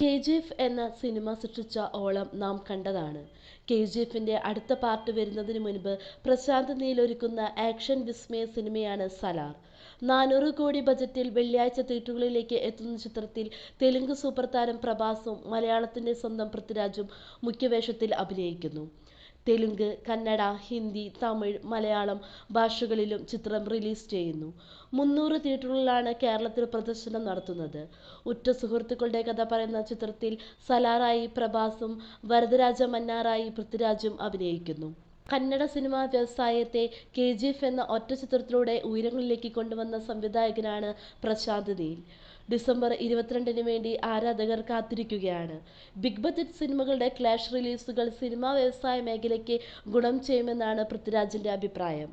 K G F എന്ന cinema സൃഷ്ടിച്ച ഓളം നാം കണ്ടതാണ്. കെ ജി എഫിന്റെ അടുത്ത പാർട്ട് വരുന്നതിന് മുൻപ് പ്രശാന്ത് നീൽ ഒരുക്കുന്ന ആക്ഷൻ വിസ്മയ സിനിമയാണ് സലാർ. നാനൂറ് കോടി ബജറ്റിൽ വെള്ളിയാഴ്ച തിയേറ്ററുകളിലേക്ക് എത്തുന്ന ചിത്രത്തിൽ തെലുങ്ക് സൂപ്പർ താരം പ്രഭാസും മലയാളത്തിന്റെ സ്വന്തം പൃഥ്വിരാജും മുഖ്യവേഷത്തിൽ അഭിനയിക്കുന്നു. തെലുങ്ക് കന്നഡ ഹിന്ദി തമിഴ് മലയാളം ഭാഷകളിലും ചിത്രം റിലീസ് ചെയ്യുന്നു. മുന്നൂറ് തിയേറ്ററുകളിലാണ് കേരളത്തിൽ പ്രദർശനം നടത്തുന്നത്. ഉറ്റ സുഹൃത്തുക്കളുടെ കഥ പറയുന്ന ചിത്രത്തിൽ സലാറായി പ്രഭാസും വരദരാജ മന്നാറായി പൃഥ്വിരാജും അഭിനയിക്കുന്നു. കന്നഡ സിനിമാ വ്യവസായത്തെ കെ ജി എഫ് എന്ന ഒറ്റ ചിത്രത്തിലൂടെ ഉയരങ്ങളിലേക്ക് കൊണ്ടുവന്ന സംവിധായകനാണ് പ്രശാന്ത് നീൽ. ഡിസംബർ ഇരുപത്തിരണ്ടിന് വേണ്ടി ആരാധകർ കാത്തിരിക്കുകയാണ്. ബിഗ് ബജറ്റ് സിനിമകളുടെ ക്ലാഷ് റിലീസുകൾ സിനിമാ വ്യവസായ മേഖലയ്ക്ക് ഗുണം ചെയ്യുമെന്നാണ് പൃഥ്വിരാജിന്റെ അഭിപ്രായം.